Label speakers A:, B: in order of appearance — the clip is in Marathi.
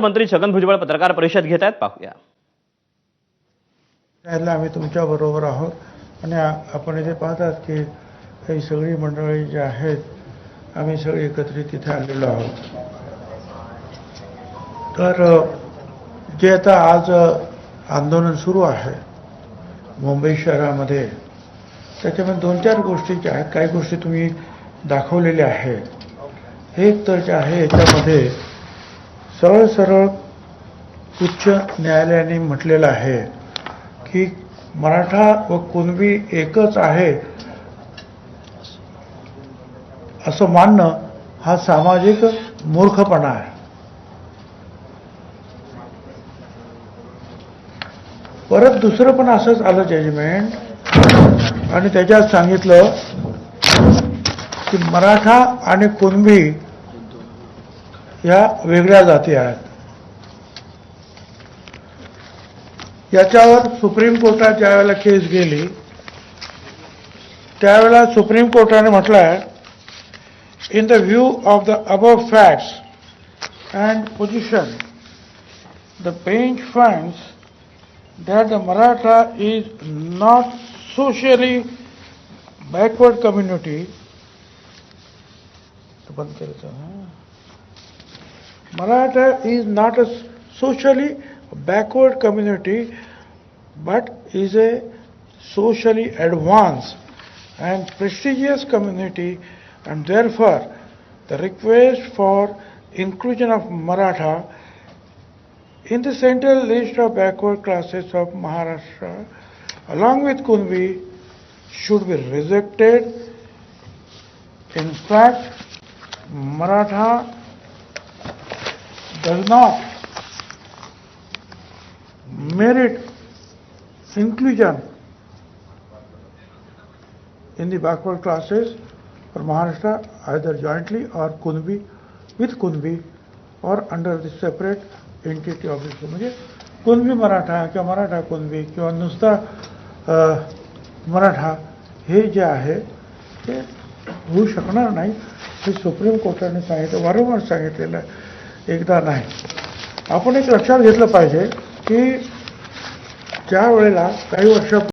A: मंत्री छगन भुजबळ पत्रकार परिषद घेत आहेत. पाहूया.
B: त्याला आम्ही तुमच्या बरोबर आहोत. आणि आपण इथे पाहतात की ही सगळी मंडळी जी आहेत आम्ही सगळे एकत्रित इथे आलेलो आहोत. तर जे आता आज आंदोलन सुरू आहे मुंबई शहरामध्ये त्याच्यामध्ये दोन चार गोष्टी ज्या आहेत काही गोष्टी तुम्ही दाखवलेल्या आहेत. एक तर जे आहे याच्यामध्ये सरळ सरळ उच्च न्यायालयाने म्हटलेलं आहे की मराठा व कुणबी एकच आहे असं मानणं हा सामाजिक मूर्खपणा आहे. परत दुसरं पण असंच आलं जजमेंट आणि त्याच्यात सांगितलं की मराठा आणि कुणबी या वेगळ्या जाती आहेत याच्यावर सुप्रीम कोर्टात ज्यावेळेला केस गेली त्यावेळेला सुप्रीम कोर्टाने म्हटलं आहे in the view of the above facts and position the bench finds that the Maratha is not socially backward community. बंद करायचं, Maratha is not a socially backward community, but is a socially advanced and prestigious community, and therefore, the request for inclusion of Maratha in the central list of backward classes of Maharashtra, along with Kunvi, should be rejected. In fact, Maratha does not merit inclusion in the backward classes for Maharashtra either jointly or Kunbi, with Kunbi or under the separate entity of this. म्हणजे कुणबी मराठा किंवा मराठा कुणबी किंवा नुसता अ, मराठा हे जे आहे ते होऊ शकणार नाही हे सुप्रीम कोर्टाने सांगितलं वारंवार सांगितलेलं आहे एकदा नाही. आपण एक लक्षात घेतलं पाहिजे की ज्या वेळेला काही वर्ष